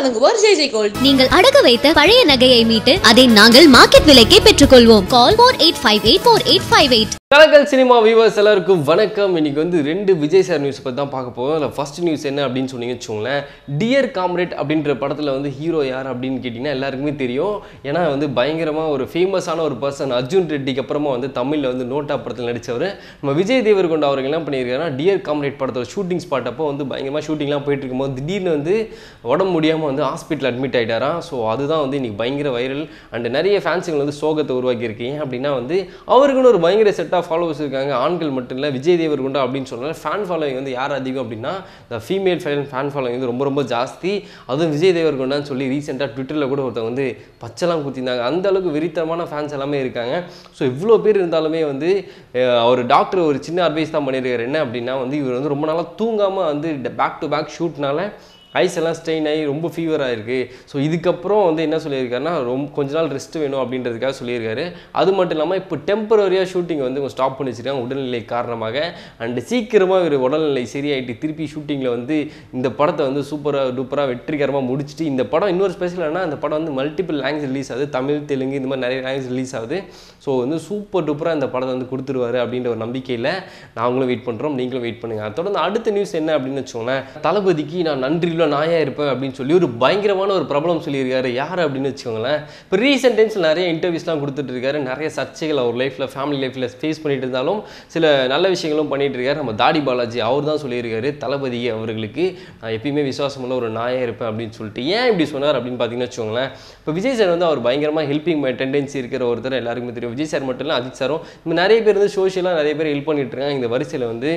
for JJ gold. நீங்கள் அடக வைத்த பழைய நகையை மீட்டு அதை நாங்கள் மார்க்கெட் விலைக்கே பெற்றுக்கொள்வோம். Call four eight five eight four eight five eight. Kalakkal cinema viewers எல்லாருக்கும் வணக்கம். இன்னைக்கு வந்து ரெண்டு விஜய் சார் நியூஸ் பற்றி தான் பார்க்க போகிறோம் அதில் ஃபர்ஸ்ட் நியூஸ் என்ன அப்படின்னு சொன்னீங்கன்னு வச்சுக்கோங்களேன். டியர் காம்ரேட் அப்படின்ற படத்தில் வந்து ஹீரோ யார் அப்படின்னு கேட்டிங்கன்னா எல்லாருக்குமே தெரியும். ஏன்னா வந்து பயங்கரமாக ஒரு ஃபேமஸான ஒரு பர்சன் அர்ஜுன் ரெட்டிக்கு அப்புறமா வந்து தமிழில் வந்து நோட்டா படத்தில் நடித்தவர் நம்ம விஜய் தேவர்கொண்ட அவர்கள் என்ன பண்ணியிருக்காருன்னா டியர் காம்ரேட் படத்தோட ஷூட்டிங் ஸ்பாட் அப்போ வந்து பயங்கரமாக ஷூட்டிங்லாம் போயிட்டு இருக்கும்போது திடீர்னு வந்து உடம்பு முடியாமல் வந்து ஹாஸ்பிட்டல் அட்மிட் ஆகிட்டாராம் ஸோ அதுதான் வந்து இன்றைக்கி பயங்கர வைரல் அண்ட் நிறைய ஃபேன்ஸுங்க வந்து சோகத்தை உருவாக்கியிருக்கீங்க அப்படின்னா வந்து அவருக்குன்னு ஒரு பயங்கர செட்டாக நிறையா ஃபாலோவர்ஸ் இருக்காங்க. ஆண்கள் மட்டும் இல்லை விஜய் தேவர் குண்டா அப்படின்னு சொன்னால் ஃபேன் ஃபாலோவிங் வந்து யார் அதிகம் அப்படின்னா இந்த ஃபீமேல் ஃபேன் ஃபேன் ஃபாலோவிங் வந்து ரொம்ப ரொம்ப ஜாஸ்தி. அதுவும் விஜய் தேவர் குண்டான்னு சொல்லி ரீசெண்டாக ட்விட்டரில் கூட ஒருத்தவங்க வந்து பச்சைலாம் குத்திருந்தாங்க. அந்த அளவுக்கு விரித்தமான ஃபேன்ஸ் எல்லாமே இருக்காங்க. ஸோ இவ்வளோ பேர் இருந்தாலுமே வந்து அவர் டாக்டர் ஒரு சின்ன அட்வைஸ் தான் பண்ணியிருக்காரு என்ன அப்படின்னா வந்து இவர் வந்து ரொம்ப நாளாக தூங்காமல் வந்து பேக் டு பேக் ஷூட்னால ஐஸ் எல்லாம் ஸ்ட்ரெயின் ஆகி ரொம்ப ஃபீவராக இருக்குது ஸோ இதுக்கப்புறம் வந்து என்ன சொல்லியிருக்காருன்னா ரொம்ப கொஞ்ச நாள் ரெஸ்ட் வேணும் அப்படின்றதுக்காக சொல்லியிருக்காரு. அது மட்டும் இல்லாமல் இப்போ டெம்பரரியாக ஷூட்டிங் வந்து ஸ்டாப் பண்ணி வச்சிருக்காங்க உடல்நிலை காரணமாக. அண்டு சீக்கிரமாக இவர் உடல்நிலை சரியாயிட்டு திருப்பி ஷூட்டிங்கில் வந்து இந்த படத்தை வந்து சூப்பராக டூப்பராக வெற்றிகரமாக முடிச்சுட்டு இந்த படம் இன்னொரு ஸ்பெஷல் என்ன அந்த படம் வந்து மல்டிபிள் லாங்குவேஜ் ரிலீஸ் ஆகுது. தமிழ் தெலுங்கு இந்த மாதிரி நிறைய லாங்குவேஜ் ரிலீஸ் ஆகுது. ஸோ வந்து சூப்பர் டூப்பராக இந்த படத்தை வந்து கொடுத்துருவாரு அப்படின்ற ஒரு நம்பிக்கையில் நாங்களும் வெயிட் பண்ணுறோம் நீங்களும் வெயிட் பண்ணுங்கள் தொடர்ந்து அடுத்த நியூஸ் என்ன அப்படின்னு வச்சுக்கோங்களேன் தளபதிக்கு நான் நன்றியில் இவ்வளோ நாயா இருப்பேன் அப்படின்னு சொல்லி ஒரு பயங்கரமான ஒரு பிரபலம் சொல்லியிருக்காரு. யார் அப்படின்னு வச்சுக்கோங்களேன். இப்போ ரீசெண்ட் டைம்ஸில் நிறைய இன்டர்வியூஸ்லாம் கொடுத்துட்டு இருக்காரு நிறைய சர்ச்சைகள் அவர் லைஃப்பில் ஃபேமிலி லைஃப்பில் ஃபேஸ் பண்ணிட்டு இருந்தாலும் சில நல்ல விஷயங்களும் பண்ணிட்டு இருக்காரு. நம்ம தாடி பாலாஜி அவர் தான் சொல்லியிருக்காரு தளபதி அவர்களுக்கு. நான் எப்பயுமே விசுவாசமுள்ள ஒரு நாயா இருப்பேன் அப்படின்னு சொல்லிட்டு. ஏன் இப்படி சொன்னார் அப்படின்னு பார்த்தீங்கன்னா வச்சுக்கோங்களேன். இப்போ விஜய் சார் வந்து அவர் பயங்கரமாக ஹெல்பிங் டெண்டன்சி இருக்கிற ஒருத்தர் எல்லாருக்குமே தெரியும். விஜய் சார் மட்டும் இல்லை அஜித் சாரும் இப்போ நிறைய பேர் வந்து சோஷியலாக நிறைய பேர் ஹெல்ப் பண்ணிட்டு இருக்காங்க. இந்த வரிசையில் வந்து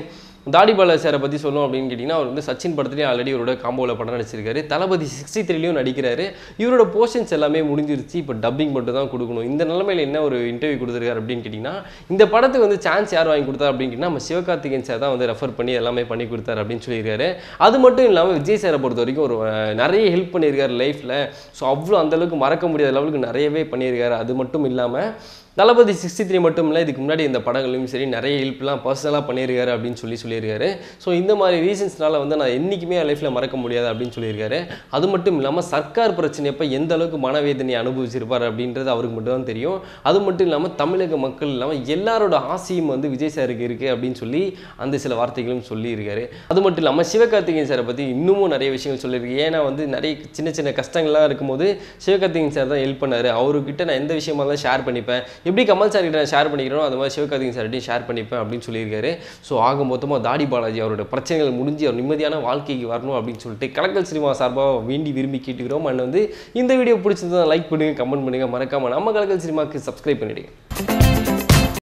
தாடி பாலா சாரை பற்றி சொல்லணும் அப்படின்னு கேட்டிங்கன்னா அவர் வந்து சச்சின் படத்துலேயும் ஆல்ரெடி இவரோட காம்போவில் படம் நடிச்சிருக்காரு. தளபதி சிக்ஸ்டி த்ரீலையும் நடிக்கிறாரு. இவரோட போர்ஷன்ஸ் எல்லாமே முடிஞ்சிருச்சு. இப்போ டப்பிங் மட்டும் தான் கொடுக்கணும். இந்த நிலமையில் என்ன ஒரு இன்டர்வியூ கொடுத்துருக்காரு அப்படின்னு கேட்டிங்கன்னா இந்த படத்துக்கு வந்து சான்ஸ் யார் வாங்கி கொடுத்தா அப்படின்னு கேட்டிங்கன்னா நம்ம சிவகார்த்திகேயன் சார் தான் வந்து ரெஃபர் பண்ணி எல்லாமே பண்ணி கொடுத்தாரு அப்படின்னு சொல்லியிருக்காரு. அது மட்டும் இல்லாமல் விஜய் சாரை பொறுத்த வரைக்கும் ஒரு நிறைய ஹெல்ப் பண்ணியிருக்காரு லைஃப்பில் ஸோ அவ்வளோ அந்தளவுக்கு மறக்க முடியாத லெவலுக்கு நிறையவே பண்ணியிருக்காரு. அது மட்டும் இல்லாமல் தளபதி சிக்ஸ்டி த்ரீ மட்டும் இல்லை இதுக்கு முன்னாடி இந்த படங்களையும் சரி நிறைய ஹெல்ப்லாம் பர்சனலாக பண்ணியிருக்காரு அப்படின்னு சொல்லி சொல்லியிருக்காரு. ஸோ இந்த மாதிரி ரீசன்ஸ்னால வந்து நான் என்றைக்குமே என் லைஃப்பில் மறக்க முடியாது அப்படின்னு சொல்லியிருக்காரு. அது மட்டும் இல்லாமல் சர்க்கார் பிரச்சனையப்போ எந்த அளவுக்கு மனவேதனை அனுபவிச்சிருப்பார் அப்படின்றது அவருக்கு மட்டும் தான் தெரியும். அது மட்டும் இல்லாமல் தமிழக மக்கள் இல்லாமல் எல்லாரோட ஆசையும் வந்து விஜய் சாருக்கு இருக்குது அப்படின்னு சொல்லி அந்த சில வார்த்தைகளும் சொல்லியிருக்காரு. அது மட்டும் இல்லாமல் சிவகார்த்திகேயன் சாரை பற்றி இன்னமும் நிறைய விஷயங்கள் சொல்லியிருக்கு. ஏன்னா வந்து நிறைய சின்ன சின்ன கஷ்டங்கள்லாம் இருக்கும்போது சிவகார்த்திகேயன் சார் தான் ஹெல்ப் பண்ணார். அவர்கிட்ட நான் எந்த விஷயமா தான் ஷேர் பண்ணிப்பேன். எப்படி கமல் சார் கிட்ட ஷேர் பண்ணிக்கிறோம் அது மாதிரி சிவகார்த்திகன் சார்கிட்டையும் ஷேர் பண்ணிப்பேன் அப்படின்னு சொல்லியிருக்காரு. ஸோ ஆக மொத்தமாக தாடி பாலாஜி அவரோட பிரச்சனைகள் முடிஞ்சு அவர் நிம்மதியான வாழ்க்கைக்கு வரணும் அப்படின்னு சொல்லிட்டு கலக்கல் சினிமா சார்பாக வேண்டி விரும்பி கேட்டுக்கிறோம். அண்ட் வந்து இந்த வீடியோ பிடிச்சிருந்தா லைக் பண்ணுங்க கமெண்ட் பண்ணுங்கள் மறக்காமல் நம்ம கலக்கல் சினிமாவுக்கு சப்ஸ்கிரைப் பண்ணிவிடுங்க